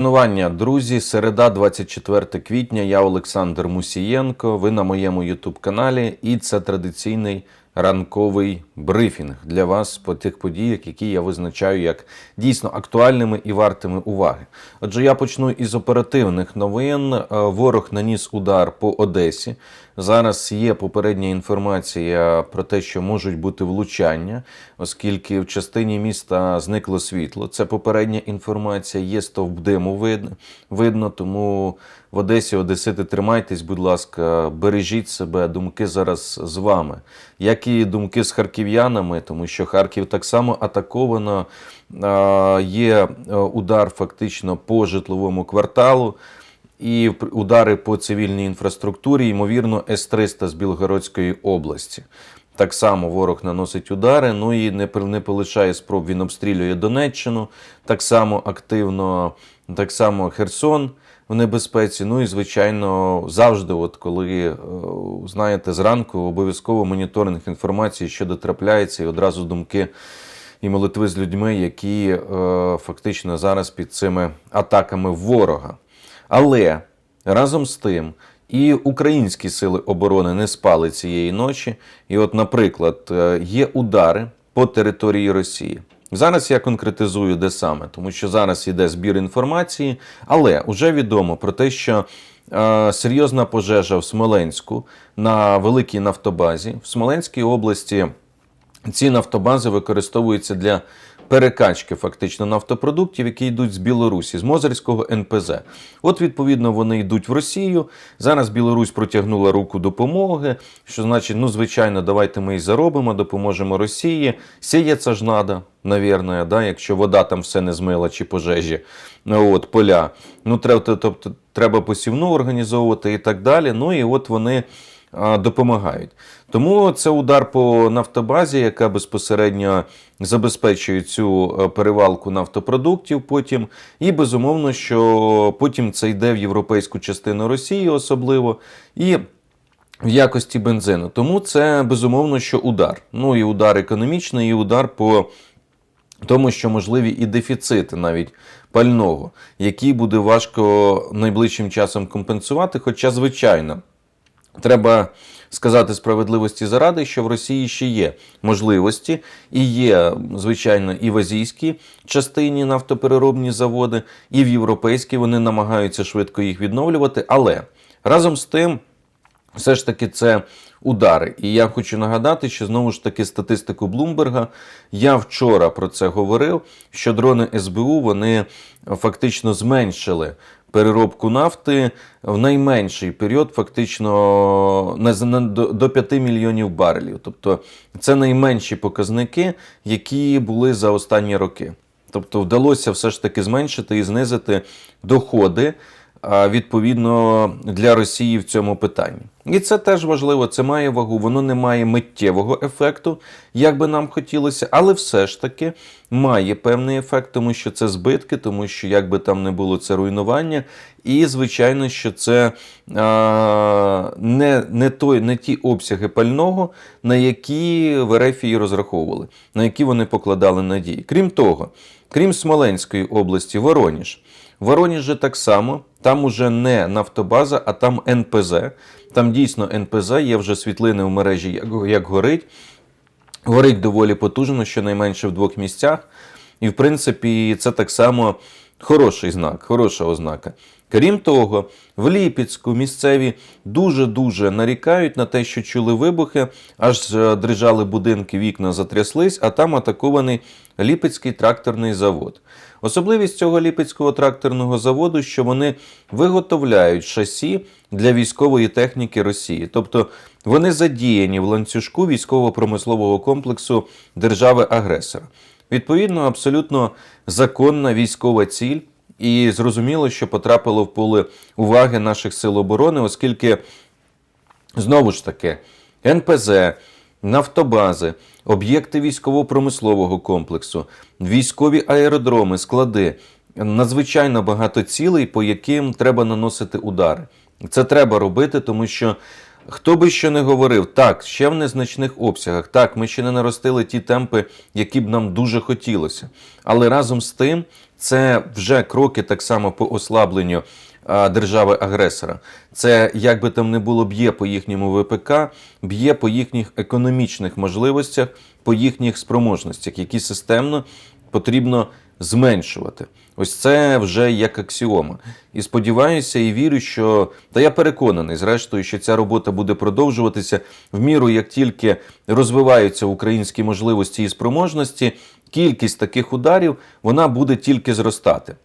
Шанування, друзі, середа, 24 квітня. Я Олександр Мусієнко. Ви на моєму Ютуб каналі, і це традиційний ранковий брифінг для вас по тих подіях, які я визначаю як дійсно актуальними і вартими уваги. Отже, я почну із оперативних новин. Е, Ворог наніс удар по Одесі. Зараз є попередня інформація про те, що можуть бути влучання, оскільки в частині міста зникло світло. Це попередня інформація, є стовп диму видно, видно. Тому в Одесі, Одесити, тримайтесь, будь ласка, бережіть себе. Думки зараз з вами, як і думки з харків'янами, тому що Харків так само атаковано. Є е, удар фактично по житловому кварталу. І удари по цивільній інфраструктурі, ймовірно, С-300 з Білгородської області. Так само ворог наносить удари, ну і не, не полишає спроб. Він обстрілює Донеччину, так само активно, так само Херсон в небезпеці. Ну і звичайно, завжди, от коли е, знаєте, зранку обов'язково моніторинг інформації, що дотрапляється, і одразу думки і молитви з людьми, які е, фактично зараз під цими атаками ворога. Але разом з тим і українські сили оборони не спали цієї ночі. І, от, наприклад, е, є удари по території Росії. Зараз я конкретизую, де саме, тому що зараз йде збір інформації, але вже відомо про те, що е, серйозна пожежа в Смоленську на великій нафтобазі в Смоленській області. Ці нафтобази використовуються для перекачки фактично нафтопродуктів, які йдуть з Білорусі, з Мозерського НПЗ. От, відповідно, вони йдуть в Росію. Зараз Білорусь протягнула руку допомоги. Що значить, ну звичайно, давайте ми і заробимо, допоможемо Росії. Сіється ж надо, навірно, да, якщо вода там все не змила чи пожежі, от поля. Ну треба, тобто треба посівну організовувати і так далі. Ну і от вони допомагають. Тому це удар по нафтобазі, яка безпосередньо забезпечує цю е, перевалку нафтопродуктів потім. І безумовно, що потім це йде в європейську частину Росії, особливо. І в якості бензину. Тому це безумовно, що удар. Ну і удар економічний, і удар по тому, що можливі і дефіцити навіть пального, які буде важко найближчим часом компенсувати. Хоча, звичайно, Треба сказати справедливості заради, що в Росії ще є можливості, і є, звичайно, і в азійській частині нафтопереробні заводи, і в європейській вони намагаються швидко їх відновлювати. Але разом з тим, все ж таки, це удари. І я хочу нагадати, що знову ж таки статистику Блумберга. Я вчора про це говорив, що дрони СБУ вони фактично зменшили переробку нафти в найменший період, фактично до до 5 мільйонів барелів. Тобто це найменші показники, які були за останні роки. Тобто вдалося все ж таки зменшити і знизити доходи відповідно для Росії в цьому питанні. І це теж важливо, це має вагу, воно не має миттєвого ефекту, як би нам хотілося, але все ж таки має певний ефект, тому що це збитки, тому що як би там не було це руйнування. І, звичайно, що це а, не, не, той, не ті обсяги пального, на які в Ерефії розраховували, на які вони покладали надії. Крім того, крім Смоленської області, Вороніж. Воронеж же так само, там уже не нафтобаза, а там НПЗ. Там дійсно НПЗ, є вже світлини в мережі, як, як горить. Горить доволі потужно, щонайменше в двох місцях. І, в принципі, це так само хороший знак, хороша ознака. Крім того, в Ліпецьку місцеві дуже-дуже нарікають на те, що чули вибухи, аж дрижали будинки, вікна затряслись, а там атакований Ліпецький тракторний завод. Особливість цього Ліпецького тракторного заводу, що вони виготовляють шасі для військової техніки Росії. Тобто вони задіяні в ланцюжку військово-промислового комплексу держави-агресора. Відповідно, абсолютно законна військова ціль, і зрозуміло, що потрапило в поле уваги наших сил оборони, оскільки знову ж таки НПЗ, нафтобази, об'єкти військово-промислового комплексу, військові аеродроми, склади надзвичайно багато цілей, по яким треба наносити удари. Це треба робити, тому що Хто би що не говорив, так, ще в незначних обсягах, так, ми ще не наростили ті темпи, які б нам дуже хотілося. Але разом з тим це вже кроки так само по ослабленню держави-агресора. Це як би там не було б'є по їхньому ВПК, б'є по їхніх економічних можливостях, по їхніх спроможностях, які системно потрібно зменшувати. Ось це вже як аксіома. І сподіваюся і вірю, що та я переконаний, зрештою, що ця робота буде продовжуватися в міру, як тільки розвиваються українські можливості і спроможності, кількість таких ударів вона буде тільки зростати.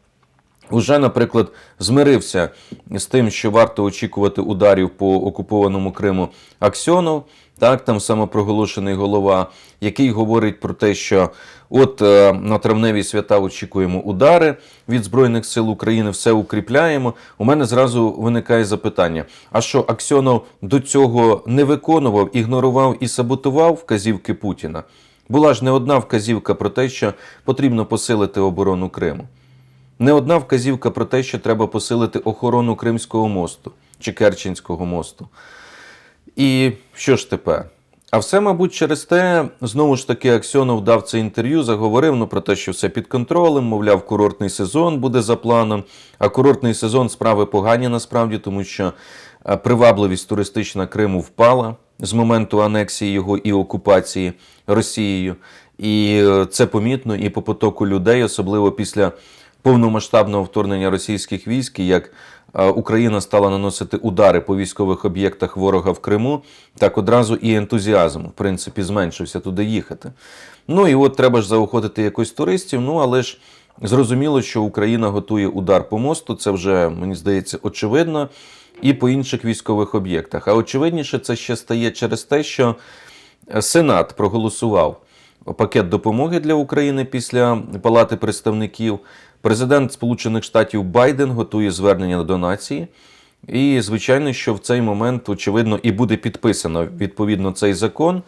Уже, наприклад, змирився з тим, що варто очікувати ударів по окупованому Криму Аксьонов, так там самопроголошений голова, який говорить про те, що от е, на травневі свята очікуємо удари від Збройних сил України, все укріпляємо. У мене зразу виникає запитання: а що Аксьонов до цього не виконував, ігнорував і саботував вказівки Путіна? Була ж не одна вказівка про те, що потрібно посилити оборону Криму. Не одна вказівка про те, що треба посилити охорону Кримського мосту чи Керченського мосту. І що ж тепер? А все, мабуть, через те, знову ж таки, Аксьонов дав це інтерв'ю, заговорив ну, про те, що все під контролем, мовляв, курортний сезон буде за планом. А курортний сезон справи погані насправді, тому що е, привабливість туристична Криму впала з моменту анексії його і окупації Росією. І е, це помітно і по потоку людей, особливо після повномасштабного вторгнення російських військ, як Україна стала наносити удари по військових об'єктах ворога в Криму, так одразу і ентузіазм, в принципі, зменшився туди їхати. Ну і от треба ж заохотити якось туристів. Ну але ж зрозуміло, що Україна готує удар по мосту. Це вже мені здається очевидно. І по інших військових об'єктах. А очевидніше, це ще стає через те, що Сенат проголосував пакет допомоги для України після Палати представників. Президент Сполучених Штатів Байден готує звернення до нації. І, звичайно, що в цей момент, очевидно, і буде підписано відповідно цей закон.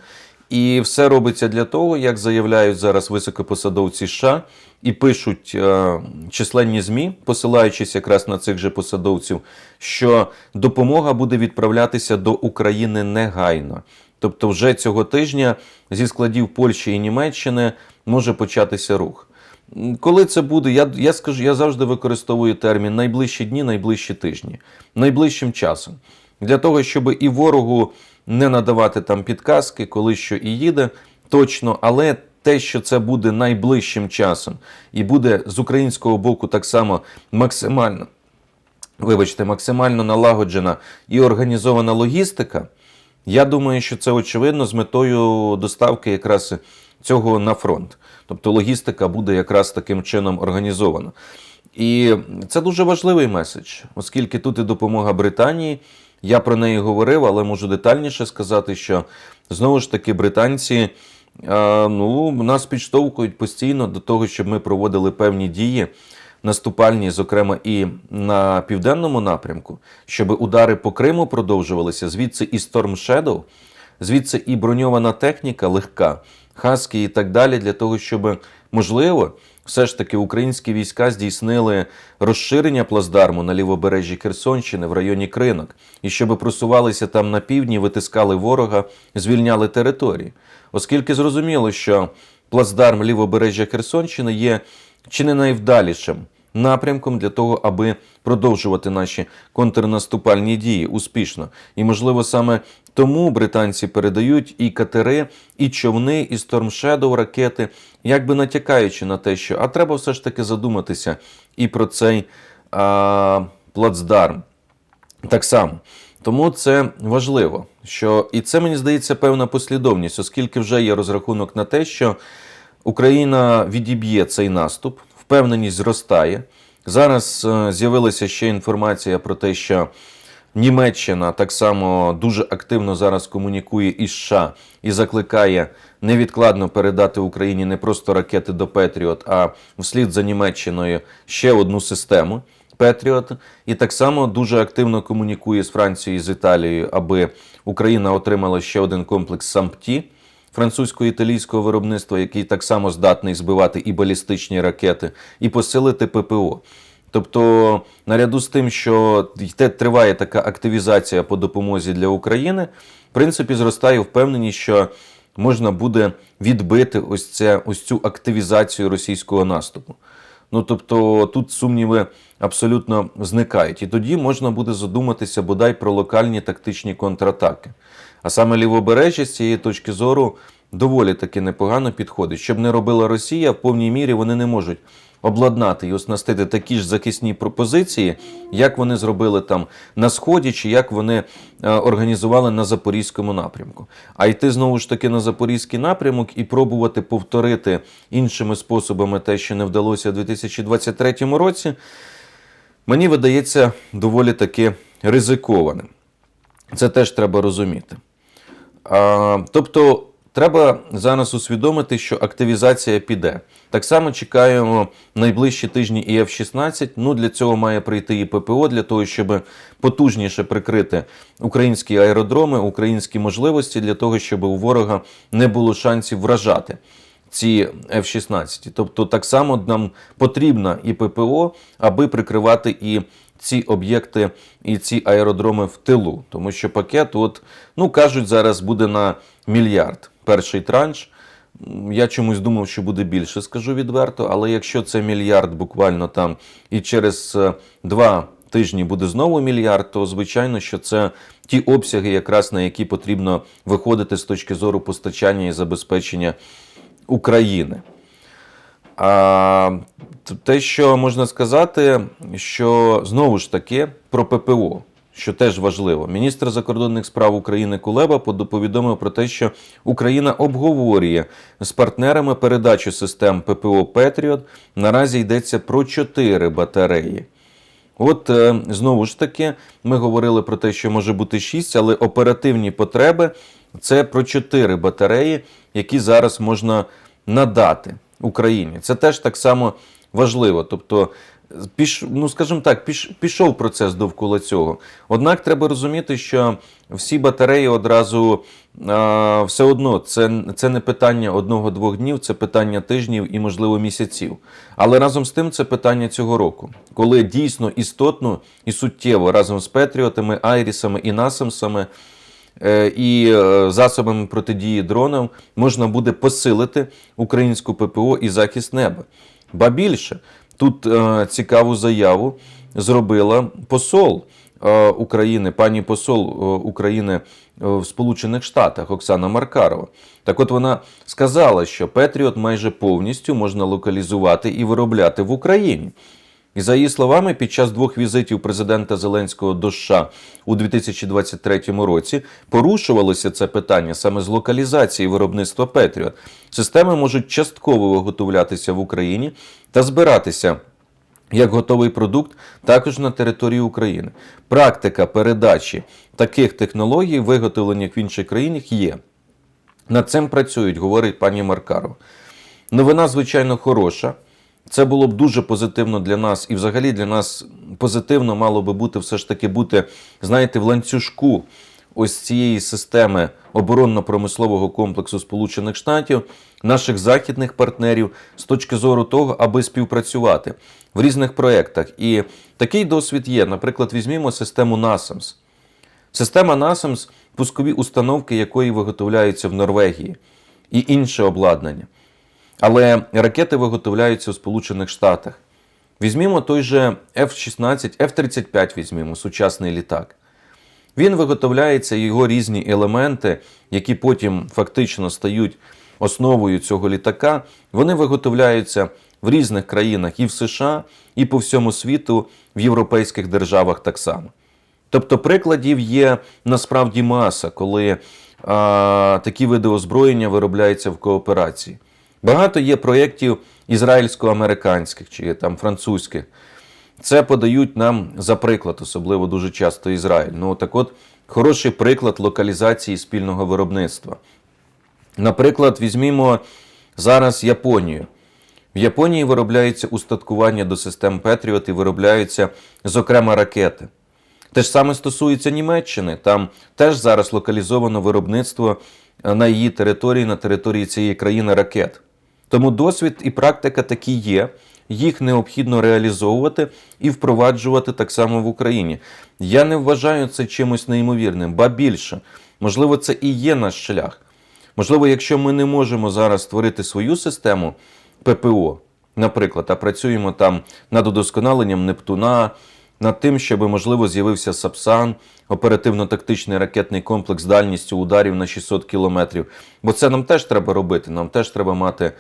І все робиться для того, як заявляють зараз високопосадовці США і пишуть е, численні ЗМІ, посилаючись якраз на цих же посадовців, що допомога буде відправлятися до України негайно. Тобто, вже цього тижня зі складів Польщі і Німеччини може початися рух. Коли це буде, я я скажу, я завжди використовую термін найближчі дні, найближчі тижні, найближчим часом. Для того, щоб і ворогу не надавати там підказки, коли що і їде, точно, але те, що це буде найближчим часом, і буде з українського боку так само максимально, вибачте, максимально налагоджена і організована логістика. Я думаю, що це очевидно з метою доставки якраз цього на фронт. Тобто логістика буде якраз таким чином організована. І це дуже важливий меседж, оскільки тут і допомога Британії. Я про неї говорив, але можу детальніше сказати, що знову ж таки британці ну, нас підштовхують постійно до того, щоб ми проводили певні дії наступальні, зокрема і на південному напрямку, щоб удари по Криму продовжувалися. Звідси і Storm Shadow, звідси і броньована техніка легка, хаски і так далі, для того, щоб можливо. Все ж таки українські війська здійснили розширення плацдарму на лівобережжі Херсонщини в районі Кринок, і щоб просувалися там на півдні, витискали ворога, звільняли території. Оскільки зрозуміло, що плацдарм лівобережжя Херсонщини є чи не найвдалішим напрямком для того, аби продовжувати наші контрнаступальні дії успішно. І, можливо, саме тому британці передають і катери, і човни, і Shadow ракети, якби натякаючи на те, що а треба все ж таки задуматися і про цей а, плацдарм. Так само. Тому це важливо, що і це мені здається певна послідовність, оскільки вже є розрахунок на те, що Україна відіб'є цей наступ, впевненість зростає. Зараз е, з'явилася ще інформація про те, що Німеччина так само дуже активно зараз комунікує із США і закликає невідкладно передати Україні не просто ракети до Петріот, а вслід за Німеччиною ще одну систему. Петріот і так само дуже активно комунікує з Францією і з Італією, аби Україна отримала ще один комплекс САМПТІ французько-італійського виробництва, який так само здатний збивати і балістичні ракети, і посилити ППО. Тобто, наряду з тим, що триває така активізація по допомозі для України, в принципі, зростає впевненість, що можна буде відбити ось це ось цю активізацію російського наступу. Ну тобто тут сумніви абсолютно зникають. І тоді можна буде задуматися бодай про локальні тактичні контратаки. А саме лівобережжя з цієї точки зору доволі таки непогано підходить. Щоб не робила Росія, в повній мірі вони не можуть обладнати і оснастити такі ж захисні пропозиції, як вони зробили там на сході, чи як вони е, організували на запорізькому напрямку. А йти знову ж таки на запорізький напрямок і пробувати повторити іншими способами те, що не вдалося у 2023 році, мені видається доволі таки ризикованим. Це теж треба розуміти. Тобто, треба зараз усвідомити, що активізація піде. Так само чекаємо найближчі тижні і F-16. Ну, для цього має прийти і ППО, для того, щоб потужніше прикрити українські аеродроми, українські можливості, для того, щоб у ворога не було шансів вражати ці F-16. Тобто, так само нам потрібна і ППО, аби прикривати і ці об'єкти і ці аеродроми в тилу. Тому що пакет, от, ну кажуть, зараз буде на мільярд перший транш. Я чомусь думав, що буде більше, скажу відверто. Але якщо це мільярд буквально там і через е, два тижні буде знову мільярд, то звичайно, що це ті обсяги, якраз на які потрібно виходити з точки зору постачання і забезпечення України. А те, що можна сказати, що знову ж таки про ППО, що теж важливо. Міністр закордонних справ України Кулеба повідомив про те, що Україна обговорює з партнерами передачу систем ППО Петріот. Наразі йдеться про чотири батареї. От е, знову ж таки, ми говорили про те, що може бути 6, але оперативні потреби це про 4 батареї, які зараз можна надати Україні. Це теж так само важливо. Тобто, піш, ну скажімо так, піш, пішов процес довкола цього. Однак треба розуміти, що всі батареї одразу а, все одно це, це не питання одного-двох днів, це питання тижнів і, можливо, місяців. Але разом з тим це питання цього року, коли дійсно істотно і суттєво разом з Петріотами, Айрісами і Насамсами і е, засобами протидії дронам можна буде посилити українську ППО і захист неба. Ба більше, тут е, цікаву заяву зробила посол е, України, пані посол е, України е, в Сполучених Штатах Оксана Маркарова. Так от вона сказала, що Петріот майже повністю можна локалізувати і виробляти в Україні. І за її словами, під час двох візитів президента Зеленського до США у 2023 році порушувалося це питання саме з локалізації виробництва Петріот. Системи можуть частково виготовлятися в Україні та збиратися як готовий продукт також на території України. Практика передачі таких технологій, виготовлених в інших країнах, є. Над цим працюють, говорить пані Маркарова. Новина, звичайно, хороша. Це було б дуже позитивно для нас, і взагалі для нас позитивно мало би бути все ж таки бути, знаєте, в ланцюжку ось цієї системи оборонно-промислового комплексу Сполучених Штатів, наших західних партнерів з точки зору того, аби співпрацювати в різних проєктах. І такий досвід є. Наприклад, візьмімо систему NASAMS. Система NASAMS – пускові установки, якої виготовляються в Норвегії, і інше обладнання. Але ракети виготовляються у Сполучених Штатах. Візьмімо той же F-16, F-35 візьмімо, сучасний літак. Він виготовляється, його різні елементи, які потім фактично стають основою цього літака, вони виготовляються в різних країнах і в США, і по всьому світу, в європейських державах так само. Тобто прикладів є насправді маса, коли а, такі види озброєння виробляються в кооперації. Багато є проєктів ізраїльсько-американських чи там французьких. Це подають нам за приклад, особливо дуже часто Ізраїль. Ну так от хороший приклад локалізації спільного виробництва. Наприклад, візьмімо зараз Японію. В Японії виробляється устаткування до систем Петріот і виробляються, зокрема, ракети. Те ж саме стосується Німеччини. Там теж зараз локалізовано виробництво е, на її території, на території цієї країни ракет. Тому досвід і практика такі є. Їх необхідно реалізовувати і впроваджувати так само в Україні. Я не вважаю це чимось неймовірним, ба більше, можливо, це і є наш шлях. Можливо, якщо ми не можемо зараз створити свою систему ППО, наприклад, а працюємо там над удосконаленням Нептуна, над тим, щоб, можливо, з'явився Сапсан, оперативно-тактичний ракетний комплекс дальністю ударів на 600 кілометрів. Бо це нам теж треба робити. Нам теж треба мати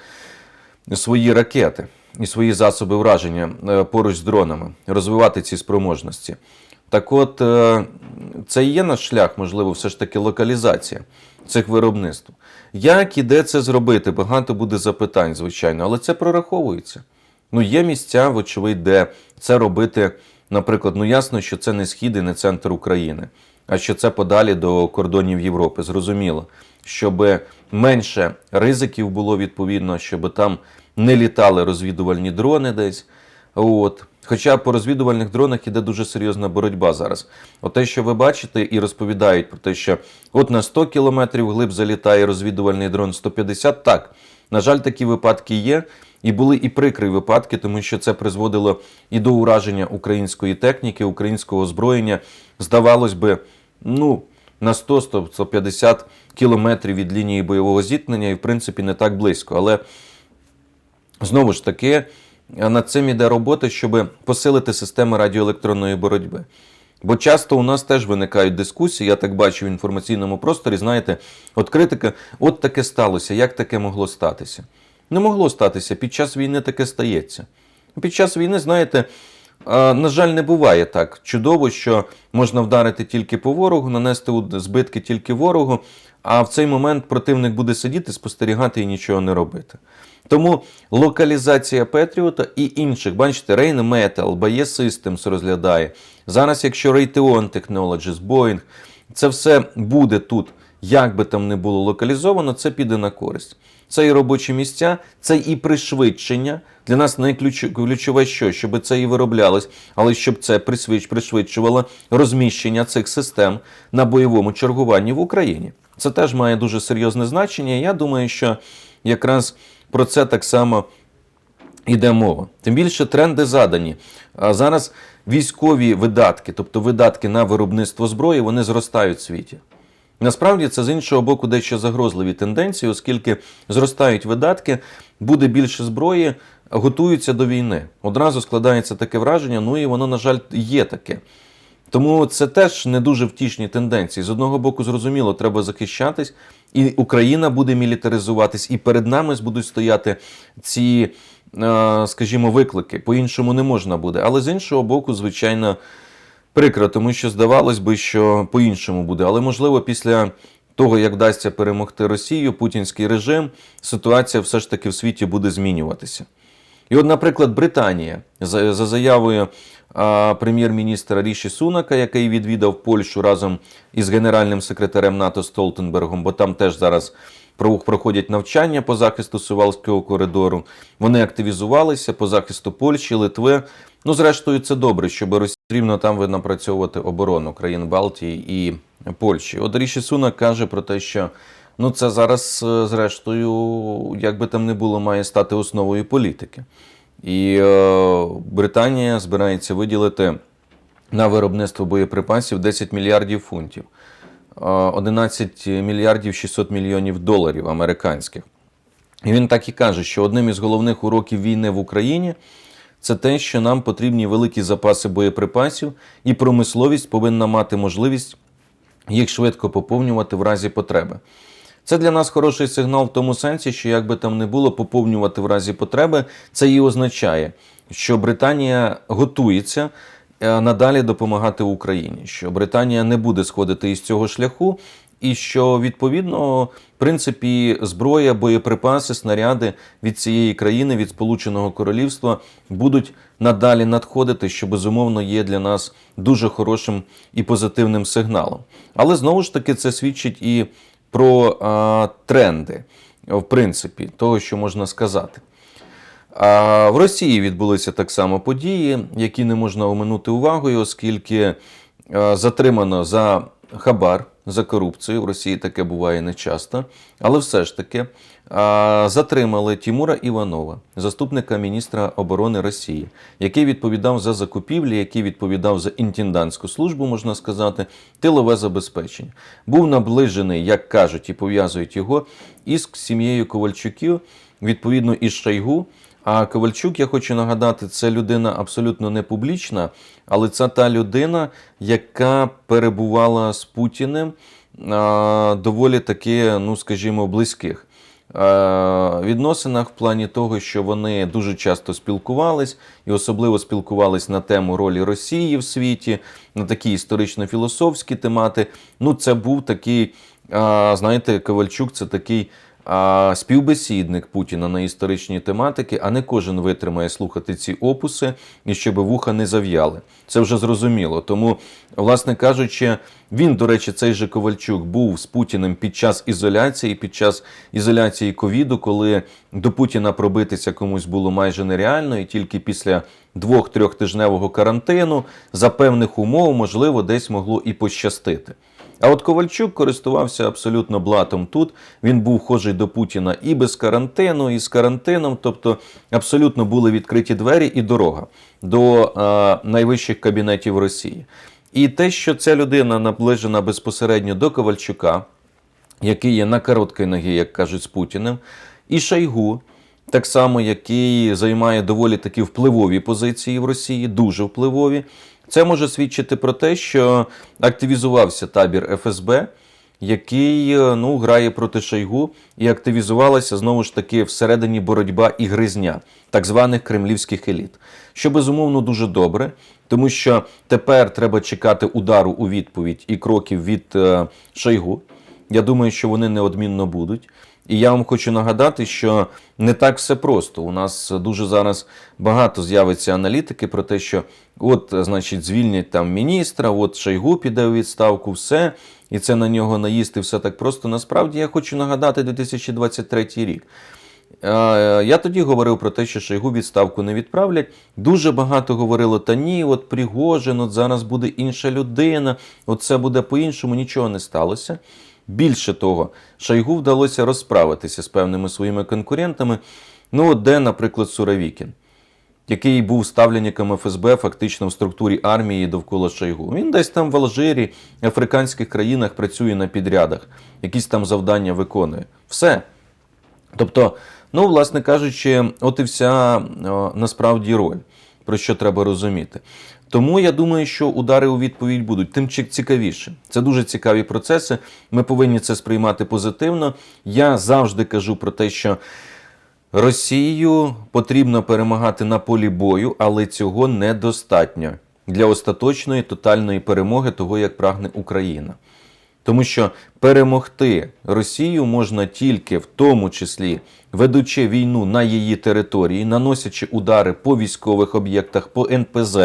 свої ракети і свої засоби враження е, поруч з дронами, розвивати ці спроможності. Так от, е, це і є наш шлях, можливо, все ж таки локалізація цих виробництв. Як і де це зробити? Багато буде запитань, звичайно, але це прораховується. Ну, є місця, вочевидь, де це робити, наприклад, ну ясно, що це не схід і не центр України, а що це подалі до кордонів Європи. Зрозуміло, щоб менше ризиків було відповідно, щоб там не літали розвідувальні дрони десь. От. Хоча по розвідувальних дронах іде дуже серйозна боротьба зараз. От те, що ви бачите і розповідають про те, що от на 100 кілометрів глиб залітає розвідувальний дрон 150, так. На жаль, такі випадки є. І були і прикрі випадки, тому що це призводило і до ураження української техніки, українського озброєння. Здавалось би, ну, на 100-150 кілометрів від лінії бойового зіткнення, і в принципі не так близько. Але Знову ж таки, над цим іде робота, щоб посилити системи радіоелектронної боротьби. Бо часто у нас теж виникають дискусії, я так бачу в інформаційному просторі, знаєте, от критика, от таке сталося, як таке могло статися? Не могло статися, під час війни таке стається. Під час війни, знаєте, на жаль, не буває так чудово, що можна вдарити тільки по ворогу, нанести збитки тільки ворогу, а в цей момент противник буде сидіти, спостерігати і нічого не робити. Тому локалізація Петріота і інших, бачите, Rain Metal, BAE Systems розглядає. Зараз, якщо Raytheon Technologies, Boeing, це все буде тут, як би там не було локалізовано, це піде на користь. Це і робочі місця, це і пришвидшення. Для нас найключове що? Щоб це і вироблялось, але щоб це пришвидшувало розміщення цих систем на бойовому чергуванні в Україні. Це теж має дуже серйозне значення. Я думаю, що якраз про це так само йде мова. Тим більше тренди задані. А зараз військові видатки, тобто видатки на виробництво зброї, вони зростають в світі. Насправді це з іншого боку дещо загрозливі тенденції, оскільки зростають видатки, буде більше зброї, готуються до війни. Одразу складається таке враження, ну і воно, на жаль, є таке. Тому це теж не дуже втішні тенденції. З одного боку, зрозуміло, треба захищатись, і Україна буде мілітаризуватись, і перед нами будуть стояти ці, е, скажімо, виклики. По-іншому не можна буде. Але з іншого боку, звичайно, прикро, тому що здавалось би, що по-іншому буде. Але можливо, після того, як вдасться перемогти Росію, путінський режим, ситуація все ж таки в світі буде змінюватися. І от, наприклад, Британія за, за заявою прем'єр-міністра Ріші Сунака, який відвідав Польщу разом із генеральним секретарем НАТО Столтенбергом, бо там теж зараз проходять навчання по захисту Сувалського коридору. Вони активізувалися по захисту Польщі, Литви. Ну, зрештою, це добре, щоб Росія рівно там ви напрацьовувати оборону країн Балтії і Польщі. От Ріші Сунак каже про те, що ну це зараз, е, зрештою, як би там не було, має стати основою політики. І е, Британія збирається виділити на виробництво боєприпасів 10 мільярдів фунтів, е, 11 мільярдів 600 мільйонів доларів американських. І він так і каже, що одним із головних уроків війни в Україні це те, що нам потрібні великі запаси боєприпасів, і промисловість повинна мати можливість їх швидко поповнювати в разі потреби. Це для нас хороший сигнал в тому сенсі, що як би там не було поповнювати в разі потреби, це і означає, що Британія готується е, надалі допомагати Україні, що Британія не буде сходити із цього шляху, і що відповідно, в принципі, зброя, боєприпаси, снаряди від цієї країни, від Сполученого Королівства будуть надалі надходити, що безумовно є для нас дуже хорошим і позитивним сигналом. Але знову ж таки це свідчить і про а, тренди, в принципі, того, що можна сказати. А в Росії відбулися так само події, які не можна оминути увагою, оскільки затримано за хабар, за корупцію. В Росії таке буває нечасто. Але все ж таки затримали Тімура Іванова, заступника міністра оборони Росії, який відповідав за закупівлі, який відповідав за інтендантську службу, можна сказати, тилове забезпечення. Був наближений, як кажуть і пов'язують його, із сім'єю Ковальчуків, відповідно із Шойгу. А Ковальчук, я хочу нагадати, це людина абсолютно не публічна, але це та людина, яка перебувала з Путіним доволі таки, ну скажімо, близьких. Відносинах в плані того, що вони дуже часто спілкувались, і особливо спілкувались на тему ролі Росії в світі, на такі історично-філософські темати. Ну, це був такий, знаєте, Ковальчук це такий співбесідник Путіна на історичні тематики, а не кожен витримає слухати ці опуси і щоб вуха не зав'яли. Це вже зрозуміло. Тому, власне кажучи, він, до речі, цей же Ковальчук був з Путіним під час ізоляції, під час ізоляції ковіду, коли до Путіна пробитися комусь було майже нереально, і тільки після двох-трьохтижневого карантину за певних умов, можливо, десь могло і пощастити. А от Ковальчук користувався абсолютно блатом тут. Він був хожий до Путіна і без карантину, і з карантином. Тобто абсолютно були відкриті двері і дорога до е, найвищих кабінетів Росії. І те, що ця людина наближена безпосередньо до Ковальчука, який є на короткій ногі, як кажуть, з Путіним, і Шойгу, так само, який займає доволі такі впливові позиції в Росії, дуже впливові. Це може свідчити про те, що активізувався табір ФСБ, який е, ну, грає проти Шойгу, і активізувалася знову ж таки всередині боротьба і гризня так званих кремлівських еліт. Що безумовно дуже добре, тому що тепер треба чекати удару у відповідь і кроків від е, Шойгу. Я думаю, що вони неодмінно будуть. І я вам хочу нагадати, що не так все просто. У нас дуже зараз багато з'явиться аналітики про те, що от, значить, звільнять там міністра, от Шойгу піде у відставку, все, і це на нього наїсти все так просто. Насправді я хочу нагадати 2023 рік. Я тоді говорив про те, що Шойгу відставку не відправлять. Дуже багато говорило, та ні, от Пригожин, от зараз буде інша людина, от це буде по-іншому, нічого не сталося. Більше того, Шойгу вдалося розправитися з певними своїми конкурентами. Ну, от де, наприклад, Суровікін, який був ставленником ФСБ фактично в структурі армії довкола Шойгу. Він десь там в Алжирі, африканських країнах працює на підрядах, якісь там завдання виконує. Все. Тобто, ну, власне кажучи, от і вся насправді роль, про що треба розуміти. Тому я думаю, що удари у відповідь будуть тим чи- цікавіше. Це дуже цікаві процеси. Ми повинні це сприймати позитивно. Я завжди кажу про те, що Росію потрібно перемагати на полі бою, але цього недостатньо для остаточної тотальної перемоги, того як прагне Україна. Тому що перемогти Росію можна тільки в тому числі ведучи війну на її території, наносячи удари по військових об'єктах, по НПЗ,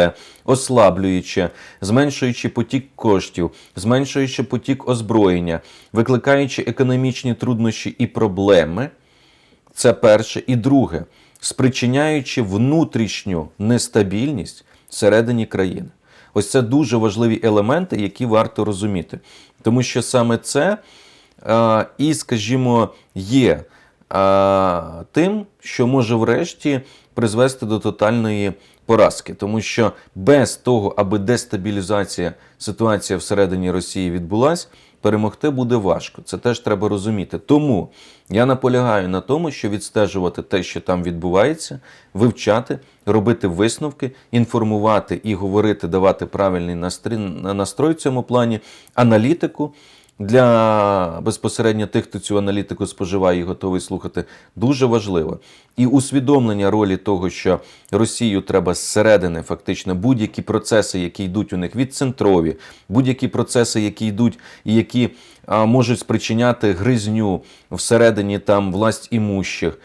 ослаблюючи, зменшуючи потік коштів, зменшуючи потік озброєння, викликаючи економічні труднощі і проблеми. Це перше. І друге, спричиняючи внутрішню нестабільність всередині країни. Ось це дуже важливі елементи, які варто розуміти. Тому що саме це е, і, скажімо, є е, тим, що може врешті призвести до тотальної поразки. Тому що без того, аби дестабілізація ситуації всередині Росії відбулась, перемогти буде важко. Це теж треба розуміти. Тому я наполягаю на тому, що відстежувати те, що там відбувається, вивчати, робити висновки, інформувати і говорити, давати правильний настрій, настрой в цьому плані, аналітику. Для безпосередньо тих, хто цю аналітику споживає і готовий слухати, дуже важливо. І усвідомлення ролі того, що Росію треба зсередини, фактично, будь-які процеси, які йдуть у них відцентрові, будь-які процеси, які йдуть і які а, можуть спричиняти гризню всередині там власть імущих,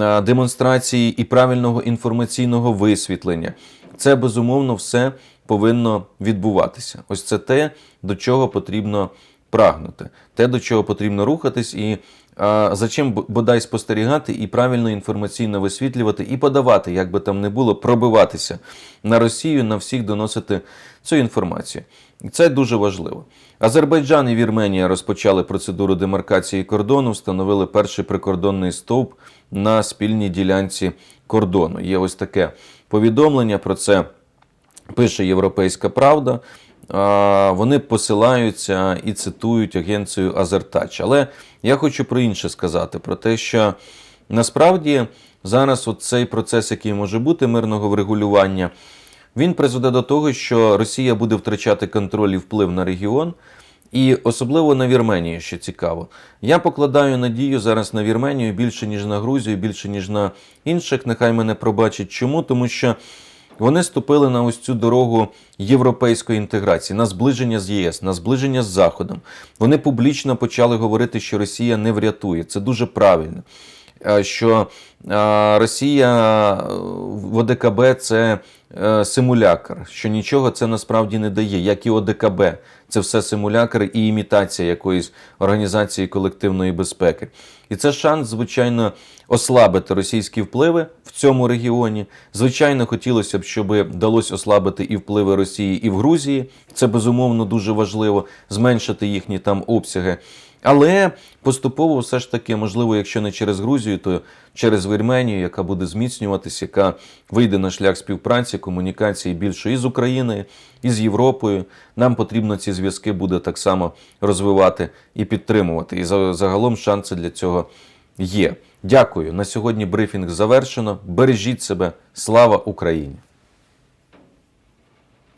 а, демонстрації і правильного інформаційного висвітлення. Це безумовно все повинно відбуватися. Ось це те, до чого потрібно прагнути, те, до чого потрібно рухатись, і а, за чим бодай спостерігати і правильно інформаційно висвітлювати і подавати, як би там не було, пробиватися на Росію, на всіх доносити цю інформацію. Це дуже важливо. Азербайджан і Вірменія розпочали процедуру демаркації кордону, встановили перший прикордонний стовп на спільній ділянці кордону. Є ось таке повідомлення про це пише Європейська Правда. Вони посилаються і цитують агенцію Азертач. Але я хочу про інше сказати: про те, що насправді зараз от цей процес, який може бути мирного врегулювання, він призведе до того, що Росія буде втрачати контроль і вплив на регіон. І особливо на Вірменію, що цікаво. Я покладаю надію зараз на Вірменію більше, ніж на Грузію, більше, ніж на інших. Нехай мене пробачать. Чому? Тому що вони ступили на ось цю дорогу європейської інтеграції, на зближення з ЄС, на зближення з Заходом. Вони публічно почали говорити, що Росія не врятує. Це дуже правильно. Е, Що е, Росія е, в ОДКБ це симулякр, що нічого це насправді не дає, як і ОДКБ. Це все симулякр і імітація якоїсь організації колективної безпеки. І це шанс, звичайно, ослабити російські впливи в цьому регіоні. Звичайно, хотілося б, щоб вдалося ослабити і впливи Росії і в Грузії. Це безумовно дуже важливо, зменшити їхні там обсяги. Але поступово все ж таки, можливо, якщо не через Грузію, то через Вірменію, яка буде зміцнюватися, яка вийде на шлях співпраці, комунікації більше і з Україною, і з Європою. Нам потрібно ці зв'язки буде так само розвивати і підтримувати. І за- загалом шанси для цього є. Дякую. На сьогодні брифінг завершено. Бережіть себе. Слава Україні!